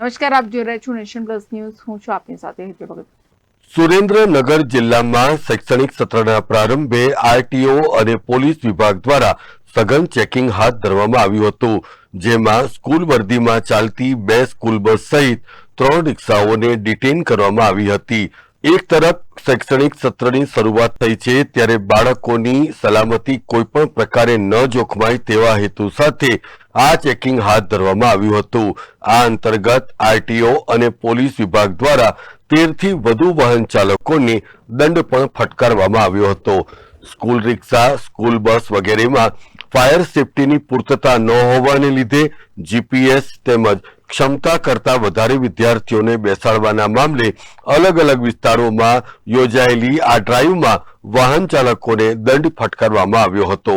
નમસ્કાર, આપ જોઈ રહ્યા છો નેશન પ્લસ ન્યૂઝ. હું છું આપની સાથે હેતલ ભગત. સુરેન્દ્રનગર જિલ્લામાં શૈક્ષણિક સત્રના પ્રારંભે આરટીઓ અને પોલીસ વિભાગ દ્વારા સઘન ચેકિંગ હાથ ધરવામાં આવ્યું હતું, જેમાં સ્કૂલ વર્દીમાં ચાલતી બે સ્કૂલ બસ સહિત ત્રણ રિક્ષાઓને ડિટેન કરવામાં આવી હતી. એક તરફ શૈક્ષણિક સત્રની શરૂઆત થઈ છે, ત્યારે બાળકોની સલામતી કોઈપણ પ્રકારે ન જોખમાય તેવા હેતુ સાથે આ ચેકિંગ હાથ ધરવામાં આવ્યું હતું. આ અંતર્ગત આરટીઓ અને પોલીસ વિભાગ દ્વારા તેરથી વધુ વાહન ચાલકોને દંડ પણ ફટકારવામાં આવ્યો હતો. સ્કૂલ રિક્ષા, સ્કૂલ બસ વગેરેમાં ફાયર સેફટીની પૂર્તતા ન હોવાને લીધે જીપીએસ તેમજ ક્ષમતા કરતા વધારે વિદ્યાર્થીઓને બેસાડવાના મામલે અલગ અલગ વિસ્તારોમાં યોજાયેલી આ ડ્રાઈવમાં વાહન ચાલકોને દંડ ફટકારવામાં આવ્યો હતો.